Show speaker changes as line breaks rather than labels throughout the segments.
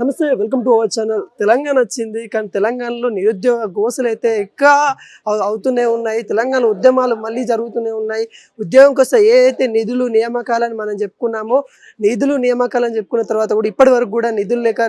నమస్తే welcome to our channel. Telangana వచ్చింది కానీ తెలంగాణలో నిరుద్యోగ గోసలు అయితే ఇంకా అవుతూనే ఉన్నాయి. తెలంగాణ ఉద్యమాలు మళ్ళీ జరుగుతూనే ఉన్నాయి. ఉద్యోగం కోసం ఏ అయితే నిధులు నియామకాలని మనం చెప్పుకున్నామో నిధులు నియామకాలని చెప్పుకున్న తర్వాత కూడా ఇప్పటి వరకు కూడా నిధులు లేక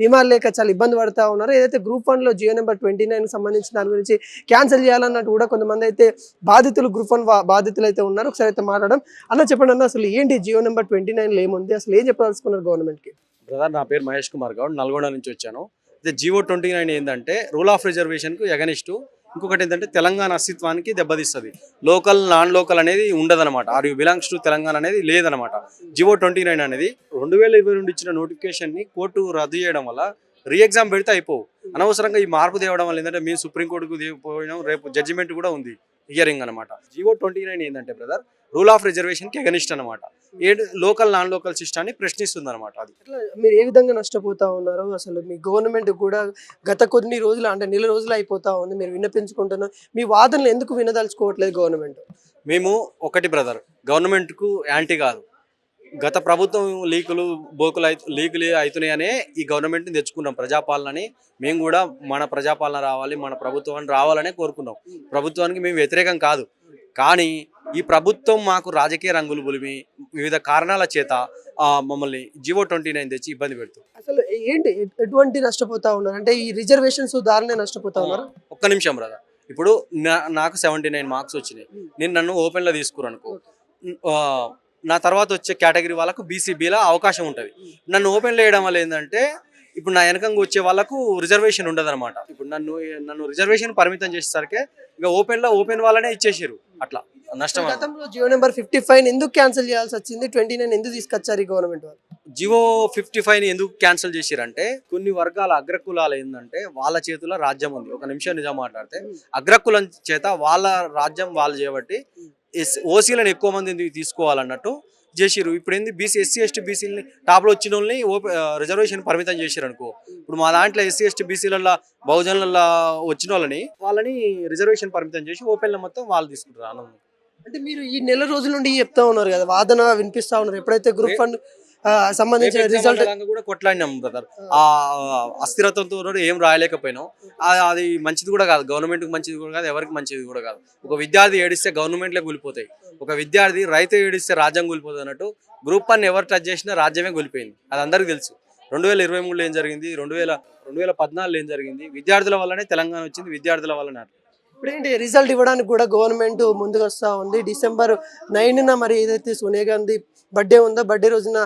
నియమాలు లేక చాలా ఇబ్బంది పడతా ఉన్నారు. ఏదైతే గ్రూప్ వన్లో జియో నెంబర్ ట్వంటీ నైన్ సంబంధించిన దాని గురించి క్యాన్సిల్ చేయాలన్నట్టు కూడా కొంతమంది అయితే బాధితులు గ్రూప్ వన్ బాధితులు అయితే ఉన్నారు. ఒకసారి అయితే మాట్లాడడం అన్న చెప్పండి అన్న అసలు ఏంటి జియో నెంబర్ ట్వంటీ నైన్లో ఏముంది? అసలు ఏం చెప్పదలుచుకున్నారు గవర్నమెంట్కి
బ్రదర్ నా పేరు మహేష్ కుమార్ గౌడ్ నల్గొండ నుంచి వచ్చాను. అయితే జియో ట్వంటీ నైన్ ఏంటంటే రూల్ ఆఫ్ రిజర్వేషన్కు ఎగనిస్టు ఇంకొకటి ఏంటంటే తెలంగాణ అస్తిత్వానికి దెబ్బతీస్తుంది. లోకల్ నాన్ లోకల్ అనేది ఉండదన్నమాట. Are you belongs to Telangana అనేది లేదనమాట జివో ట్వంటీ నైన్ అనేది రెండు వేల ఇరవై రెండు ఇచ్చిన నోటిఫికేషన్ని కోర్టు రద్దు చేయడం వల్ల రీ ఎగ్జామ్ పెడితే అయిపోవు. అనవసరంగా ఈ మార్పు తేవడం వల్ల ఏంటంటే మేము సుప్రీంకోర్టుకు పోయినాం రేపు జడ్జిమెంట్ కూడా ఉంది. హియరింగ్ అనమాట జివో ట్వంటీ నైన్ ఏంటంటే బ్రదర్ రూల్ ఆఫ్ రిజర్వేషన్కి ఎగనిస్ట్ అనమాట ఏ లోకల్ నాన్ లోకల్ సిస్టాన్ని ప్రశ్నిస్తుంది అనమాట అది.
మీరు ఏ విధంగా నష్టపోతా ఉన్నారు? అసలు మీ గవర్నమెంట్ కూడా గత కొన్ని రోజులు అంటే నెల రోజులు అయిపోతా ఉంది మీరు విన్నపించుకుంటున్నారు మీ వాదనలు ఎందుకు వినదలుచుకోవట్లేదు గవర్నమెంట్
మేము ఒకటి బ్రదర్ గవర్నమెంట్కు యాంటీ కాదు. గత ప్రభుత్వం లీకులు బోకులు అయి లీకులు అవుతున్నాయనే ఈ గవర్నమెంట్ని తెచ్చుకున్నాం ప్రజాపాలనని. మేము కూడా మన ప్రజాపాలన రావాలి మన ప్రభుత్వాన్ని రావాలనే కోరుకున్నాం. ప్రభుత్వానికి మేము వ్యతిరేకం కాదు. కానీ ఈ ప్రభుత్వం మాకు రాజకీయ రంగులు పులిమి వివిధ కారణాల చేత మమ్మల్ని జివో ట్వంటీ నైన్ తెచ్చి ఇబ్బంది పెడుతుంది
అసలు ఏంటి ఎటువంటి నష్టపోతా ఉన్నారు? అంటే ఈ రిజర్వేషన్స్ దారినే నష్టపోతా ఉన్నారు?
ఒక్క నిమిషం బ్రదర్ ఇప్పుడు నా- నాకు సెవెంటీ నైన్ మార్క్స్ వచ్చినాయి. నేను నన్ను ఓపెన్లో తీసుకురు అనుకో ఆ, నా తర్వాత వచ్చే కేటగిరీ వాళ్ళకు బీసీబీలో అవకాశం ఉంటుంది. నన్ను ఓపెన్లో వేయడం వల్ల ఏంటంటే ఇప్పుడు నా వెనకంగా వచ్చే వాళ్ళకు రిజర్వేషన్ ఉండదు అనమాట ఇప్పుడు నన్ను నన్ను రిజర్వేషన్ పరిమితం చేసేసరికి ఇక ఓపెన్లో ఓపెన్ వాళ్ళనే ఇచ్చేసారు అట్లా నష్టం.
గతంలో జియో నెంబర్ ఫిఫ్టీ ఫైవ్ ఎందుకు క్యాన్సిల్ చేయాల్సి వచ్చింది? ట్వంటీ నైన్ ఎందుకు తీసుకొచ్చారు ఈ గవర్నమెంట్ వాళ్ళు?
జివో ఫిఫ్టీ ఫైవ్ని ఎందుకు క్యాన్సిల్ చేసిరంటే కొన్ని వర్గాల అగ్రకులాలు ఏంటంటే వాళ్ళ చేతిలో రాజ్యం ఉంది. ఒక నిమిషం నిజం మాట్లాడితే అగ్రకులం చేత వాళ్ళ రాజ్యం వాళ్ళు చేయబట్టి ఎస్ ఓసీలను ఎక్కువ మంది తీసుకోవాలన్నట్టు చేసిరు ఇప్పుడు ఏంది బీసీ ఎస్సీ ఎస్టీ బీసీలని టాప్లో వచ్చిన వాళ్ళని రిజర్వేషన్ పరిమితం చేసిరు అనుకో ఇప్పుడు మా దాంట్లో ఎస్సీ ఎస్టీ బీసీలలో బహుజనుల వచ్చిన వాళ్ళని వాళ్ళని రిజర్వేషన్ పరిమితం చేసి ఓపెన్లో మొత్తం వాళ్ళు తీసుకుంటారు
అంటే మీరు ఈ నెల రోజుల నుండి చెప్తా ఉన్నారు కదా వాదన వినిపిస్తా ఉన్నారు. ఎప్పుడైతే గ్రూప్ వన్ సంబంధించిన రిజల్ట్
కూడా కొట్లాడినాం బ్రదర్. ఆ అస్థిరతతో కూడా ఏం రాయలేకపోయినాం అది మంచిది కూడా కాదు. గవర్నమెంట్ మంచిది కూడా కాదు ఎవరికి మంచిది కూడా కాదు. ఒక విద్యార్థి ఏడిస్తే గవర్నమెంట్లే కూలిపోతాయి. ఒక విద్యార్థి రైతు ఏడిస్తే రాజ్యం కూలిపోతుంది అన్నట్టు గ్రూప్ వన్ ఎవరు టచ్ చేసినా రాజ్యమే కూలిపోయింది. అది అందరికీ తెలుసు. రెండు వేల ఇరవై మూడులో ఏం జరిగింది? రెండు వేల రెండు వేల పద్నాలుగులో ఏం జరిగింది? విద్యార్థుల వల్లనే తెలంగాణ వచ్చింది విద్యార్థుల వల్లనే అట్లా.
ఇప్పుడు ఏంటి రిజల్ట్ ఇవ్వడానికి కూడా గవర్నమెంట్ ముందుకు వస్తా ఉంది. డిసెంబర్ నైన్ మరి ఏదైతే సోనియా గాంధీ బర్త్డే ఉందో? బర్త్డే రోజున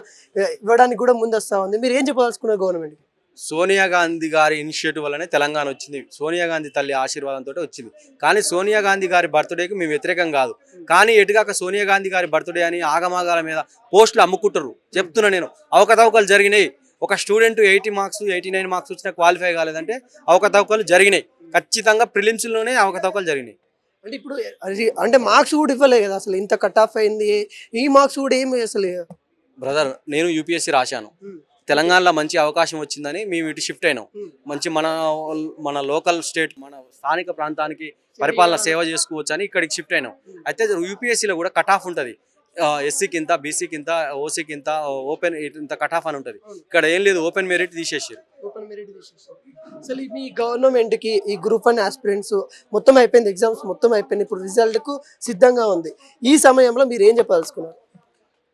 ఇవ్వడానికి కూడా ముందు వస్తా ఉంది. మీరు ఏం చెప్పదలుచుకున్నారు గవర్నమెంట్
సోనియా గాంధీ గారి ఇనిషియేటివ్ వల్లనే తెలంగాణ వచ్చింది. సోనియా గాంధీ తల్లి ఆశీర్వాదంతో వచ్చింది. కానీ సోనియా గాంధీ గారి బర్త్డేకి మేము వ్యతిరేకం కాదు. కానీ ఎటుగాక సోనియా గాంధీ గారి బర్త్డే అని ఆగమాగాల మీద పోస్టులు అమ్ముకుంటారు చెప్తున్నా నేను. అవకతవకలు జరిగినాయి. ఒక student eighty marks eighty nine marks వచ్చినా క్వాలిఫై కాలేదంటే అవకతవకలు జరిగినాయి. ఖచ్చితంగా ప్రిలిమ్స్లోనే అవకతవకలు జరిగినాయి.
అంటే ఇప్పుడు అది అంటే మార్క్స్ కూడా ఇవ్వలే కదా అసలు ఇంత కట్ ఆఫ్ అయింది. ఈ మార్క్స్ కూడా ఏమి అసలు
బ్రదర్ నేను యూపీఎస్సీ రాశాను. తెలంగాణలో మంచి అవకాశం వచ్చిందని మేము ఇటు షిఫ్ట్ అయినాం. మంచి మన మన లోకల్ స్టేట్ మన స్థానిక ప్రాంతానికి పరిపాలన సేవ చేసుకోవచ్చు అని ఇక్కడికి షిఫ్ట్ అయినాం. అయితే యూపీఎస్సీలో కూడా కట్ ఆఫ్ ఉంటుంది. ఎస్సీకి ఇంత బీసీకి ఇంత ఓసీకి ఇంత ఓపెన్ ఇంత కట్ ఆఫ్ అని ఉంటుంది. ఇక్కడ ఏం లేదు ఓపెన్ మెరిట్ తీసేసారు
ఓపెన్ మెరిట్ తీసేసారు అసలు మీ గవర్నమెంట్కి ఈ గ్రూప్ వన్ ఆస్పిరెంట్స్ మొత్తం అయిపోయింది ఎగ్జామ్స్ మొత్తం అయిపోయింది ఇప్పుడు రిజల్ట్కు సిద్ధంగా ఉంది. ఈ సమయంలో మీరు ఏం చెప్పదలుచుకున్నారు?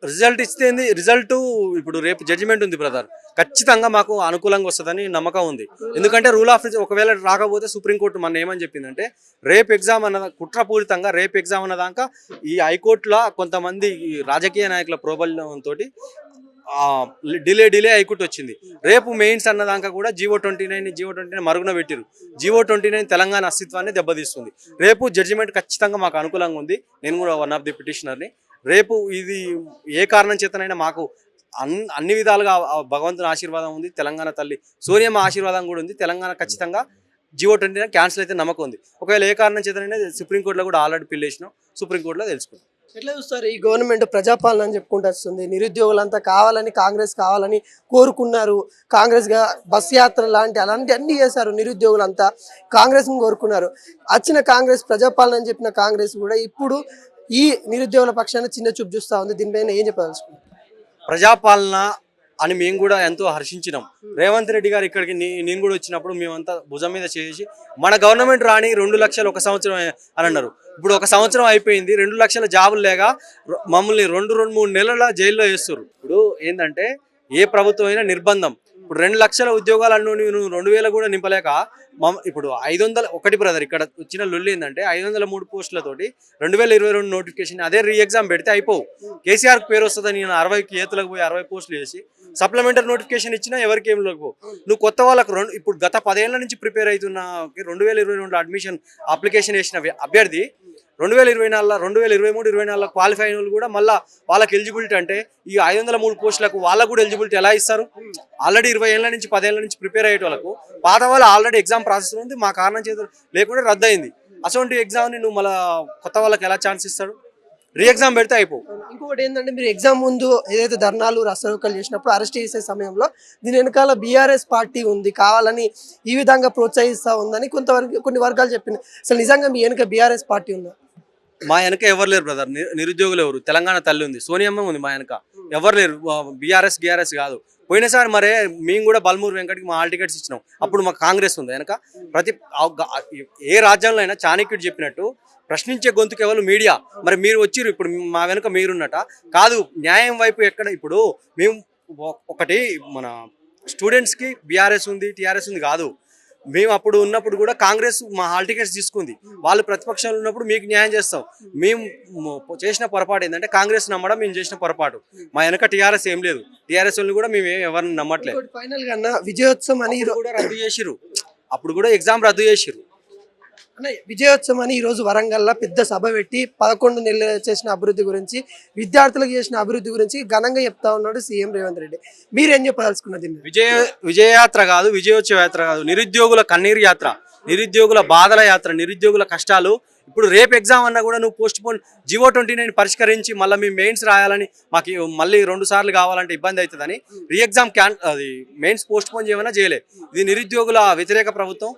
రిజల్ట్ ఇస్తే రిజల్ట్ ఇప్పుడు రేపు జడ్జిమెంట్ ఉంది బ్రదర్. ఖచ్చితంగా మాకు అనుకూలంగా వస్తుందని నమ్మకం ఉంది. ఎందుకంటే రూల్ ఆఫ్ ఒకవేళ రాకపోతే సుప్రీంకోర్టు మన ఏమని చెప్పిందంటే రేపు ఎగ్జామ్ అన్న కుట్రపూరితంగా రేపు ఎగ్జామ్ అన్నదాకా ఈ హైకోర్టులో కొంతమంది ఈ రాజకీయ నాయకుల ప్రోబల్యంతో డిలే డిలే అయికుంటూ వచ్చింది రేపు మెయిన్స్ అన్నదాకా కూడా GO twenty nine GO twenty nine మరుగున పెట్టిరు జియో ట్వంటీ నైన్ తెలంగాణ అస్తిత్వాన్ని దెబ్బతీస్తుంది. రేపు జడ్జిమెంట్ ఖచ్చితంగా మాకు అనుకూలంగా ఉంది. నేను కూడా వన్ ఆఫ్ ది పిటిషనర్ని రేపు ఇది ఏ కారణం చేతనైనా మాకు అన్ అన్ని విధాలుగా భగవంతుని ఆశీర్వాదం ఉంది తెలంగాణ తల్లి సూర్యమ్మ ఆశీర్వాదం కూడా ఉంది. తెలంగాణ ఖచ్చితంగా జియో ట్వంటీ క్యాన్సిల్ అయితే నమ్మకం ఉంది. ఒకవేళ ఏ కారణం చేతనైనా సుప్రీంకోర్టులో కూడా ఆల్రెడీ పిల్లేసినాం. సుప్రీంకోర్టులో తెలుసుకుంటాం
ఎట్లా చూస్తారు ఈ గవర్నమెంట్ ప్రజాపాలన అని చెప్పుకుంటూ వస్తుంది. నిరుద్యోగులంతా కావాలని కాంగ్రెస్ కావాలని కోరుకున్నారు. కాంగ్రెస్గా బస్ యాత్ర లాంటి అలాంటి అన్ని చేశారు నిరుద్యోగులంతా. కాంగ్రెస్ని కోరుకున్నారు. వచ్చిన కాంగ్రెస్ ప్రజాపాలన అని చెప్పిన కాంగ్రెస్ కూడా ఇప్పుడు ఈ నిరుద్యోగుల పక్షాన చిన్న చూపు చూస్తా ఉంది. దీనిపైన ఏం చెప్పదలుచుకున్నారు
ప్రజాపాలన అని మేము కూడా ఎంతో హర్షించినాం. రేవంత్ రెడ్డి గారు ఇక్కడికి నేను కూడా వచ్చినప్పుడు మేమంతా భుజం మీద చేసి మన గవర్నమెంట్ రాని రెండు లక్షలు ఒక సంవత్సరం అని అన్నారు. ఇప్పుడు ఒక సంవత్సరం అయిపోయింది రెండు లక్షల జాబులు లేక మమ్మల్ని రెండు రెండు మూడు నెలల జైల్లో వేస్తారు ఇప్పుడు ఏంటంటే ఏ ప్రభుత్వం అయినా నిర్బంధం. ఇప్పుడు రెండు లక్షల ఉద్యోగాలను నువ్వు రెండు వేల కూడా నింపలేక మమ ఇప్పుడు ఐదు వందల ఒకటి బ్రదర్ ఇక్కడ వచ్చిన లొల్లి ఏంటంటే ఐదు వందల మూడు పోస్టులతోటి రెండు వేల ఇరవై రెండు నోటిఫికేషన్ అదే రీ ఎగ్జామ్ పెడితే అయిపోవు. కేసీఆర్ పేరు వస్తుందని నేను అరవైకి ఏతులకు పోయి అరవై పోస్టులు చేసి సప్లిమెంటరీ నోటిఫికేషన్ ఇచ్చినా ఎవరికి ఏం లేకపో నువ్వు కొత్త వాళ్ళకు రెండు ఇప్పుడు గత పదేళ్ళ నుంచి ప్రిపేర్ అవుతున్న రెండు వేల ఇరవై రెండు అడ్మిషన్ అప్లికేషన్ వేసిన అభ్యర్థి రెండు వేల ఇరవై నాలుగులో రెండు వేల ఇరవై మూడు ఇరవై నాలుగులో క్వాలిఫై అయిన వాళ్ళు కూడా మళ్ళీ వాళ్ళకి ఎలిజిబిలిటీ అంటే ఈ ఐదు వందల మూడు పోస్టులకు వాళ్ళకు కూడా ఎలిజిబిలిటీ ఎలా ఇస్తారు? ఆల్రెడీ ఇరవై ఏళ్ళ నుంచి పదేళ్ళ నుంచి ప్రిపేర్ అయ్యే వాళ్ళకు పాత వాళ్ళు ఆల్రెడీ ఎగ్జామ్ ప్రాసెస్ ఉంది మా కారణం చేత లేకుండా రద్దు అయింది అటువంటి ఎగ్జామ్ని నువ్వు మళ్ళీ కొత్త వాళ్ళకి ఎలా ఛాన్స్ ఇస్తాడు రీ ఎగ్జామ్ పెడితే అయిపో
ఇంకొకటి ఏంటంటే మీరు ఎగ్జామ్ ముందు ఏదైతే ధర్నాలు రసరోకలు చేసినప్పుడు అరెస్ట్ చేసే సమయంలో దీని వెనకాల బీఆర్ఎస్ పార్టీ ఉంది కావాలని ఈ విధంగా ప్రోత్సహిస్తా ఉందని కొంతవరకు కొన్ని వర్గాలు చెప్పింది అసలు నిజంగా మీ వెనుక బీఆర్ఎస్ పార్టీ ఉందా?
మా వెనక ఎవరు లేరు బ్రదర్ నిరుద్యోగులు ఎవరు? తెలంగాణ తల్లి ఉంది సోనియమ్మ ఉంది మా వెనక. ఎవరు లేరు? బీఆర్ఎస్ గీఆర్ఎస్ కాదు. పోయినసారి మరే మేము కూడా బల్మూరు వెంకటకి మా హాల్ టికెట్స్ ఇచ్చినాం. అప్పుడు మాకు కాంగ్రెస్ ఉంది వెనక. ప్రతి ఏ రాజ్యంలో అయినా చాణక్యుడు చెప్పినట్టు ప్రశ్నించే గొంతుకు ఎవరు? మీడియా. మరి మీరు వచ్చిర్రు ఇప్పుడు మా వెనక మీరున్నట. కాదు న్యాయం వైపు ఎక్కడ ఇప్పుడు మేము ఒకటి మన స్టూడెంట్స్కి బీఆర్ఎస్ ఉంది టీఆర్ఎస్ ఉంది కాదు. మేము అప్పుడు ఉన్నప్పుడు కూడా కాంగ్రెస్ మా హాల్ టికెట్స్ తీసుకుంది. వాళ్ళు ప్రతిపక్షంలో ఉన్నప్పుడు మీకు న్యాయం చేస్తాం. మేము చేసిన పొరపాటు ఏంటంటే కాంగ్రెస్ నమ్మడం మేము చేసిన పొరపాటు. మా వెనక టీఆర్ఎస్ ఏం లేదు. టీఆర్ఎస్ వాళ్ళు కూడా మేము ఎవరిని నమ్మట్లేదు
ఫైనల్గా విజయోత్సవం అని
కూడా రద్దు చేసిరు అప్పుడు కూడా ఎగ్జామ్ రద్దు చేసిరు
విజయోత్సవం ఈ రోజు వరంగల్లో పెద్ద సభ పెట్టి పదకొండు నెలలు చేసిన అభివృద్ధి గురించి విద్యార్థులకు చేసిన అభివృద్ధి గురించి ఘనంగా చెప్తా ఉన్నాడు సీఎం రేవంత్ రెడ్డి. మీరేం చెప్పదలుచుకున్నది
విజయ విజయయాత్ర కాదు విజయోత్సవ యాత్ర కాదు. నిరుద్యోగుల కన్నీరు యాత్ర నిరుద్యోగుల బాధల యాత్ర నిరుద్యోగుల కష్టాలు. ఇప్పుడు రేపు ఎగ్జామ్ అన్నా కూడా నువ్వు postpone GO twenty nine పరిష్కరించి మళ్ళీ మీ మెయిన్స్ రాయాలని మాకు మళ్ళీ రెండు సార్లు కావాలంటే ఇబ్బంది అవుతుందని రీ ఎగ్జామ్ క్యాన్ అది మెయిన్స్ పోస్ట్ పోన్ చేయమన్నా చేయలే. ఇది నిరుద్యోగుల వ్యతిరేక ప్రభుత్వం.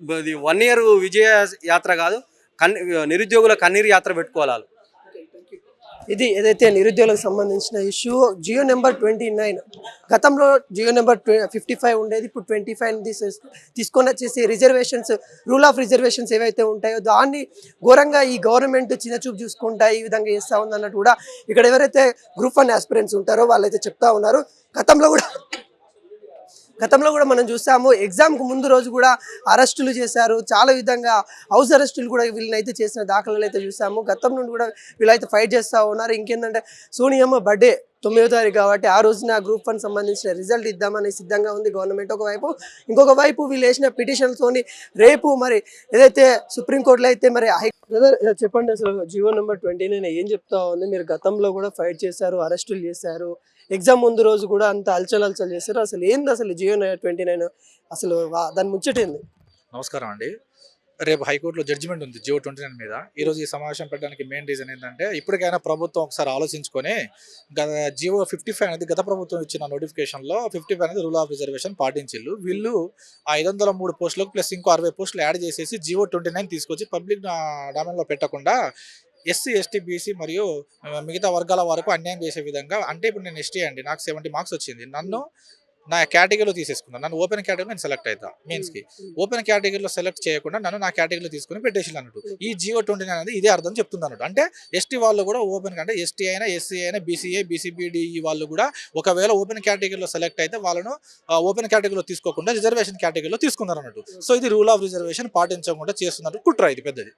ఇది వన్ ఇయర్ విజయ యాత్ర కాదు కన్ని నిరుద్యోగుల కన్నీరు యాత్ర పెట్టుకోవాలి
ఇది ఏదైతే నిరుద్యోగులకు సంబంధించిన issue GO number twenty nine. గతంలో జియో నెంబర్ ఫిఫ్టీ ఫైవ్ ఉండేది ఇప్పుడు ట్వంటీ ఫైవ్ తీసుకొని వచ్చేసి రిజర్వేషన్స్ రూల్ ఆఫ్ రిజర్వేషన్స్ ఏవైతే ఉంటాయో దాన్ని ఘోరంగా ఈ గవర్నమెంట్ చిన్న చూపు చూసుకుంటా ఈ విధంగా చేస్తా ఉందన్నట్టు కూడా ఇక్కడ ఎవరైతే గ్రూప్ వన్ ఆస్పిరెంట్స్ ఉంటారో వాళ్ళైతే చెప్తా ఉన్నారు. గతంలో కూడా గతంలో కూడా మనం చూసాము ఎగ్జామ్కు ముందు రోజు కూడా అరెస్టులు చేశారు. చాలా విధంగా హౌస్ అరెస్టులు కూడా వీళ్ళనైతే చేసిన దాఖలను అయితే చూసాము. గతం నుండి కూడా వీళ్ళైతే ఫైట్ చేస్తూ ఉన్నారు. ఇంకేంటంటే సోనియమ్మ బర్త్డే తొమ్మిదో తారీఖు కాబట్టి ఆ రోజున గ్రూప్ వన్ సంబంధించిన రిజల్ట్ ఇద్దామని సిద్ధంగా ఉంది గవర్నమెంట్. ఒకవైపు ఇంకొక వైపు వీళ్ళు వేసిన పిటిషన్తోని రేపు మరి ఏదైతే సుప్రీంకోర్టులో అయితే మరి హై బ్రదర్ చెప్పండి అసలు జీవో నెంబర్ ట్వంటీ నైన్ ఏం చెప్తా ఉంది? మీరు గతంలో కూడా ఫైట్ చేశారు అరెస్టులు చేశారు. ఎగ్జామ్ ముందు రోజు కూడా అంత అలచల్ అలచల్ చేశారు. అసలు ఏంది అసలు జియో ట్వంటీ నైన్? అసలు దాని ముచ్చటేంది
నమస్కారం అండి. రేపు హైకోర్టులో జడ్జిమెంట్ ఉంది జియో ట్వంటీ నైన్ మీద. ఈ రోజు ఈ సమావేశం పెట్టడానికి మెయిన్ రీజన్ ఏంటంటే ఇప్పటికైనా ప్రభుత్వం ఒకసారి ఆలోచించుకొని గత జియో ఫిఫ్టీ ఫైవ్ అనేది గత ప్రభుత్వం ఇచ్చిన నోటిఫికేషన్లో ఫిఫ్టీ ఫైవ్ అనేది రూల్ ఆఫ్ రిజర్వేషన్ పాటించిల్లు వీళ్ళు ఆ ఐదు వందల మూడు పోస్టులకు ప్లస్ ఇంకో అరవై పోస్టులు యాడ్ చేసేసి జియో ట్వంటీ నైన్ తీసుకొచ్చి పబ్లిక్ డామెన్లో పెట్టకుండా ఎస్సీ ఎస్టీ బీసీ మరియు మిగతా వర్గాల వరకు అన్యాయం చేసే విధంగా అంటే ఇప్పుడు నేను ఎస్టీ అండి నాకు సెవెంటీ మార్క్స్ వచ్చింది. నన్ను నా కేటగిరీలో తీసేసుకున్నాను నన్ను ఓపెన్ కేటగిరీ నేను సెలెక్ట్ అవుతా మెయిన్స్కి ఓపెన్ కేటగిరీలో సెలెక్ట్ చేయకుండా నన్ను నా కేటగిరీలో తీసుకుని పెట్టేసి అన్నట్టు. ఈ జియో ట్వంటీ నైన్ అనేది ఇదే అర్థం చెప్తుంది అన్నట్టు. అంటే ఎస్టీ వాళ్ళు కూడా ఓపెన్ అంటే ఎస్టీ అయినా ఎస్సీ అయినా బీసీఏ బీసీబీడీఈ వాళ్ళు కూడా ఒకవేళ ఓపెన్ కేటగిరీలో సెలెక్ట్ అయితే వాళ్ళను ఓపెన్ కేటగిరీలో తీసుకోకుండా రిజర్వేషన్ కేటగిరీలో తీసుకున్నారు అన్నట్టు. సో ఇది రూల్ ఆఫ్ రిజర్వేషన్ పాటించకుండా చేస్తున్నట్టు కుట్ర ఇది పెద్దది.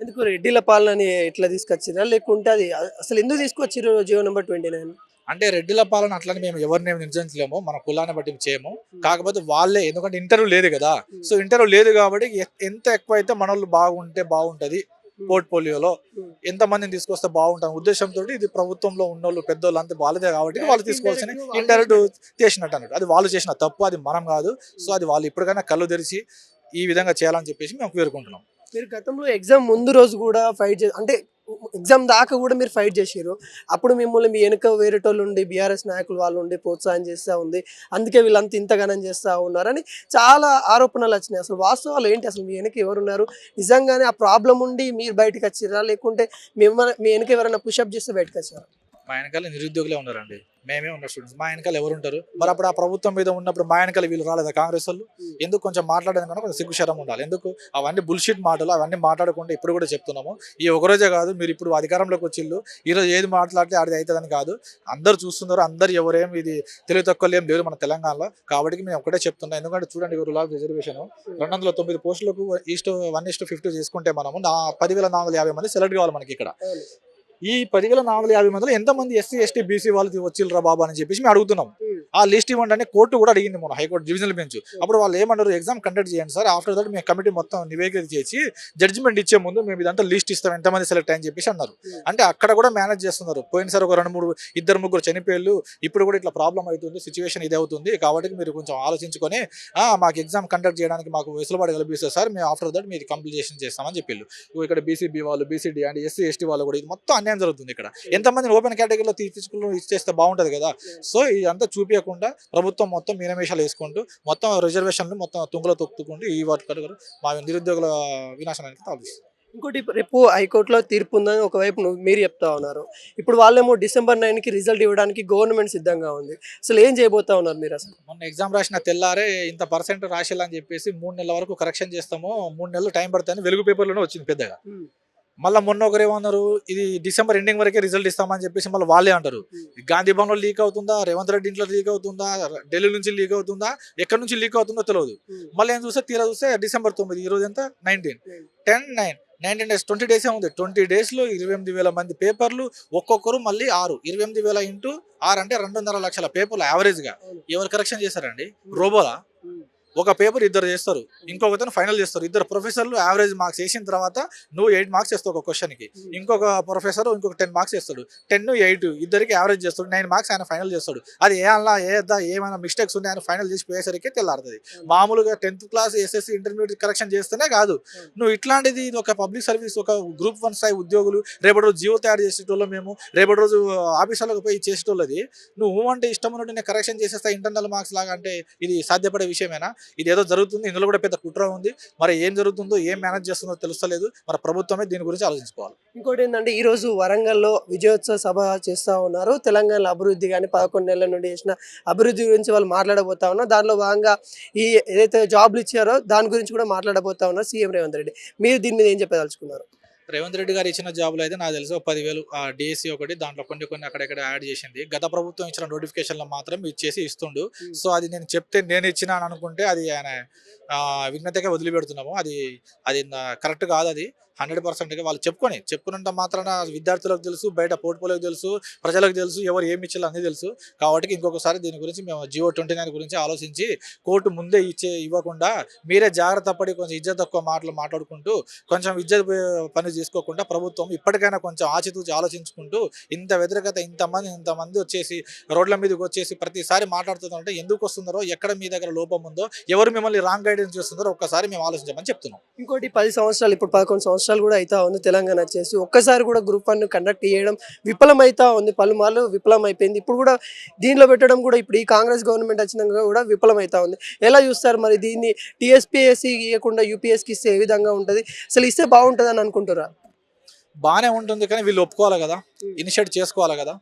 ఎందుకు రెడ్డిల పాలనని ఎట్లా తీసుకొచ్చిరా లేకుంటే అది అసలు ఎందుకు తీసుకొచ్చిర్రు జియో నెంబర్ ట్వంటీ నైన్?
అంటే రెడ్డిల పాలన అట్లని మేము ఎవరిని నిర్ణయించలేము మన కులాన్ని బట్టి చేయము. కాకపోతే వాళ్ళే ఎందుకంటే ఇంటర్వ్యూ లేదు కదా. సో ఇంటర్వ్యూ లేదు కాబట్టి ఎంత ఎక్కువ అయితే మన బాగుంటే బాగుంటది పోర్ట్ఫోలియోలో ఎంత మందిని తీసుకొస్తే బాగుంటుంది ఉద్దేశంతో ఇది ప్రభుత్వంలో ఉన్నోళ్ళు పెద్దోళ్ళు అంతా వాళ్ళదే కాబట్టి వాళ్ళు తీసుకోవాల్సిన ఇండైరెక్ట్ చేసినట్టు. అన్నట్టు అది వాళ్ళు చేసిన తప్పు అది మనం కాదు. సో అది వాళ్ళు ఇప్పటికైనా కళ్ళు తెరిచి ఈ విధంగా చేయాలని చెప్పేసి మేము కోరుకుంటున్నాం.
మీరు గతంలో ఎగ్జామ్ ముందు రోజు కూడా ఫైట్ చే అంటే ఎగ్జామ్ దాకా కూడా మీరు ఫైట్ చేసారు అప్పుడు మిమ్మల్ని మీ వెనుక వేరేటోళ్ళు ఉండి బీఆర్ఎస్ నాయకులు వాళ్ళు ఉండి ప్రోత్సాహం చేస్తూ ఉంది. అందుకే వీళ్ళంతా ఇంతగానం చేస్తూ ఉన్నారని చాలా ఆరోపణలు వచ్చినాయి. అసలు వాస్తవాలు ఏంటి? అసలు మీ వెనక ఎవరున్నారు? నిజంగానే ఆ ప్రాబ్లం ఉండి మీరు బయటకు వచ్చిరా లేకుంటే మిమ్మల్ని మీ వెనక ఎవరైనా పుషప్ చేస్తే బయటకు వచ్చారా
మా వెనకాల నిరుద్యోగులే ఉన్నారండి. మేమే ఉన్న స్టూడెంట్స్ మా వెనకాల ఎవరు ఉంటారు? మరి అప్పుడు ఆ ప్రభుత్వం మీద ఉన్నప్పుడు మా వెనకాల వీళ్ళు రాలేదా కాంగ్రెస్ వాళ్ళు? ఎందుకు కొంచెం మాట్లాడడం కన్నా కొంచెం సిగ్గుశరం ఉండాలి. ఎందుకు? అవన్నీ బుల్షిట్ మాటలు అవన్నీ మాట్లాడకుండా ఇప్పుడు కూడా చెప్తున్నాము. ఈ ఒకరోజే కాదు మీరు ఇప్పుడు అధికారంలోకి వచ్చిళ్ళు ఈరోజు ఏది మాట్లాడితే అది అవుతుందని కాదు. అందరు చూస్తున్నారు అందరు ఎవరేం ఇది తెలివి తక్కువ ఏం లేరు మన తెలంగాణలో. కాబట్టి మేము ఒకటే చెప్తున్నాం ఎందుకంటే చూడండి రూల్ ఆఫ్ రిజర్వేషన్. రెండు వందల తొమ్మిది పోస్టులకు ఈస్ట్ వన్ ఇస్ట్ ఫిఫ్టీ చేసుకుంటే మనము నా పదివేల నాలుగు వందల యాభై మంది సెలెక్ట్ కావాలి మనకి ఇక్కడ. ఈ పదివేల నాలుగు యాభై మందిలో ఎంతమంది ఎస్సీ ఎస్టీ బీసీ వాళ్ళు వచ్చిల్రా బాబా అని చెప్పేసి మేము అడుగుతున్నాం. ఆ లిస్ట్ ఇవ్వండి అని కోర్టు కూడా అడిగింది మన హైకోర్టు డివిజనల్ బెంచ్. అప్పుడు వాళ్ళు ఏమన్నారు? ఎగ్జామ్ కండక్ట్ చేయండి సార్. ఆఫ్టర్ దట్ మేము కమిటీ మొత్తం నివేదిక చేసి జడ్జిమెంట్ ఇచ్చే ముందు మేము ఇదంతా లిస్ట్ ఇస్తాం. ఎంతమంది సెలెక్ట్ అని చెప్పేసి అన్నారు. అంటే అక్కడ కూడా మేనేజ్ చేస్తున్నారు. పోయినసారి ఒక రెండు మూడు ఇద్దరు ముగ్గురు చనిపోయారు ఇప్పుడు కూడా ఇట్లా ప్రాబ్లం అవుతుంది. సిచ్యువేషన్ ఇది అవుతుంది. కాబట్టి మీరు కొంచెం ఆలోచించుకొని "ఆ, మాకు ఎగ్జామ్ కండక్ట్ చేయడానికి మాకు వెసులుబాటు కల్పిస్తారు సార్. మేము ఆఫ్టర్ దట్ మీరు కంప్లీషన్ చేస్తామని చెప్పిళ్ళు. ఇగో ఇక్కడ బీసీబీ వాళ్ళు బీసీడీ అండ్ ఎస్సీ ఎస్టీ వాళ్ళు కూడా ఇది మొత్తం అన్యాయం జరుగుతుంది ఇక్కడ. ఎంతమందిని ఓపెన్ కేటగిరీలో తీసుకుని ఇచ్చేస్తే బాగుంటది కదా. సో ఇదంతా చూపించకుండా ప్రభుత్వం మొత్తం మీనమేషాలు వేసుకుంటూ మొత్తం రిజర్వేషన్లు మొత్తం తుంగలో తొక్కుకుంటూ ఈ వాటి మా నిరుద్యోగుల వినాశనానికి తాగుతుంది
ఇంకోటి రేపు హైకోర్టులో తీర్పు ఉందని ఒకవైపు నువ్వు మీరు చెప్తా ఉన్నారు. ఇప్పుడు వాళ్ళేమో డిసెంబర్ నైన్కి రిజల్ట్ ఇవ్వడానికి గవర్నమెంట్ సిద్ధంగా ఉంది. అసలు ఏం చేయబోతా ఉన్నారు మీరు అసలు?
మొన్న ఎగ్జామ్ రాసిన తెల్లారే ఇంత పర్సెంట్ రాసేయాలని చెప్పేసి మూడు నెలల వరకు కరెక్షన్ చేస్తాము మూడు నెలలు టైం పడుతుంది వెలుగు పేపర్లోనే వచ్చింది పెద్దగా. మళ్ళీ మొన్న ఒకరు ఏమన్నారు? ఇది డిసెంబర్ ఎండింగ్ వరకే రిజల్ట్ ఇస్తామని చెప్పేసి మళ్ళీ వాళ్ళే అంటారు. గాంధీ భవన్లో లీక్ అవుతుందా? రేవంత్ రెడ్డి ఇంట్లో లీక్ అవుతుందా? ఢిల్లీ నుంచి లీక్ అవుతుందా? ఎక్కడి నుంచి లీక్ అవుతుందో తెలియదు మళ్ళీ ఏం చూస్తే తీరా చూస్తే డిసెంబర్ తొమ్మిది ఈ రోజు ఎంత? Nineteen. Ten nine. Nineteen days twenty డేసే ఉంది. ట్వంటీ డేస్లో ఇరవై ఎనిమిది వేల మంది పేపర్లు ఒక్కొక్కరు మళ్ళీ ఆరు. ఇరవై ఎనిమిది వేల ఇంటూ ఆరు అంటే రెండున్నర లక్షల పేపర్లు యావరేజ్గా. ఎవరు కరెక్షన్ చేశారండి? రోబోలా? ఒక పేపర్ ఇద్దరు చేస్తారు ఇంకొకతను ఫైనల్ చేస్తారు. ఇద్దరు ప్రొఫెసర్లు యావరేజ్ మార్క్స్ వేసిన తర్వాత నువ్వు ఎయిట్ మార్క్స్ వేస్తావు ఒక క్వశ్చన్కి ఇంకొక ప్రొఫెసర్ ఇంకొక టెన్ మార్క్స్ వేస్తాడు. టెన్ ఎయిట్ ఇద్దరికి యావరేజ్ చేస్తాడు. నైన్ మార్క్స్ ఆయన ఫైనల్ చేస్తాడు. అది ఏ అలా ఏదా ఏమైనా మిస్టేక్స్ ఉన్నాయి ఆయన ఫైనల్ చేసి పోయేసరికి తెల్లారుతుంది. మామూలుగా tenth class SSC intermediate correction చేస్తేనే కాదు. నువ్వు ఇట్లాంటిది ఇది ఒక పబ్లిక్ సర్వీస్ ఒక గ్రూప్ వన్ స్థాయి ఉద్యోగులు రేపటి రోజు జీవో తయారు చేసేటోళ్ళు మేము రేపటి రోజు ఆఫీసులకు పోయి చేసేటోళ్ళది. నువ్వు అంటే ఇష్టం ఉన్నట్టు నేను కరెక్షన్ చేసేస్తా ఇంటర్నల్ మార్క్స్ లాగా అంటే ఇది సాధ్యపడే విషయమేనా? ఇది ఏదో జరుగుతుంది ఇందులో కూడా పెద్ద కుట్ర ఉంది. మరి ఏం జరుగుతుందో ఏం మేనేజ్ చేస్తుందో తెలుస్తలేదు. మరి ప్రభుత్వమే దీని గురించి ఆలోచించుకోవాలి.
ఇంకోటి ఏంటంటే ఈ రోజు వరంగల్లో విజయోత్సవ సభ చేస్తా ఉన్నారు. తెలంగాణ అభివృద్ధి కానీ పదకొండు నెలల నుండి చేసిన అభివృద్ధి గురించి వాళ్ళు మాట్లాడబోతా ఉన్నారు. దానిలో భాగంగా ఈ ఏదైతే జాబ్లు ఇచ్చారో దాని గురించి కూడా మాట్లాడబోతా ఉన్నారు సీఎం రేవంత్ రెడ్డి. మీరు దీని మీద ఏం చెప్పదలుచుకున్నారు?
రేవంత్ రెడ్డి గారు ఇచ్చిన జాబులు అయితే నాకు తెలిసి ఒక పదివేలు డిఎస్సి ఒకటి దాంట్లో కొన్ని కొన్ని అక్కడెక్కడ యాడ్ చేసింది. గత ప్రభుత్వం ఇచ్చిన నోటిఫికేషన్లో మాత్రం ఇచ్చేసి ఇస్తుండు. సో అది నేను చెప్తే నేను ఇచ్చిన అని అనుకుంటే అది ఆయన విఘ్నతగా వదిలిపెడుతున్నాము. అది అది కరెక్ట్ కాదు అది. హండ్రెడ్ పర్సెంట్గా వాళ్ళు చెప్పుకొని చెప్పుకున్నంత మాత్రాన విద్యార్థులకు తెలుసు బయట పోర్ట్ఫోలియోకి తెలుసు ప్రజలకు తెలుసు ఎవరు ఏమి ఇచ్చాలో అన్నీ తెలుసు. కాబట్టి ఇంకొకసారి దీని గురించి మేము జియో ట్వంటీ నైన్ గురించి ఆలోచించి కోర్టు ముందే ఇచ్చే ఇవ్వకుండా మీరే జాగ్రత్త పడి కొంచెం ఇజ్జత్ తక్కువ మాటలు మాట్లాడుకుంటూ కొంచెం ఇజ్జత్ పని చేసుకోకుండా ప్రభుత్వం ఇప్పటికైనా కొంచెం ఆచితూచి ఆలోచించుకుంటూ ఇంత వ్యతిరేకత ఇంతమంది ఇంతమంది వచ్చేసి రోడ్ల మీదకి వచ్చేసి ప్రతిసారి మాట్లాడుతుందంటే ఎందుకు వస్తున్నారో ఎక్కడ మీ దగ్గర లోపం ఉందో ఎవరు మిమ్మల్ని రాంగ్ గైడెన్స్ చేస్తున్నారో ఒక్కసారి మేము ఆలోచించమని చెప్తున్నాం.
ఇంకోటి పది సంవత్సరాలు ఇప్పుడు పదకొండు సంవత్సరాలు కూడా అవుతా ఉంది తెలంగాణ వచ్చేసి. ఒక్కసారి కూడా గ్రూప్ వన్ కండక్ట్ చేయడం విఫలమైతా ఉంది. పలుమార్లు విఫలం అయిపోయింది ఇప్పుడు కూడా దీనిలో పెట్టడం కూడా ఇప్పుడు ఈ కాంగ్రెస్ గవర్నమెంట్ వచ్చినాక కూడా విఫలమైతా ఉంది. ఎలా చూస్తారు మరి దీన్ని? టీఎస్పీఎస్సీ ఇవ్వకుండా యూపీఎస్కి ఇస్తే ఏ విధంగా ఉంటుంది? అసలు ఇస్తే బాగుంటుంది అని అనుకుంటారా
బాగానే ఉంటుంది కానీ వీళ్ళు ఒప్పుకోవాలి కదా. ఇనిషియేట్ చేసుకోవాలి కదా.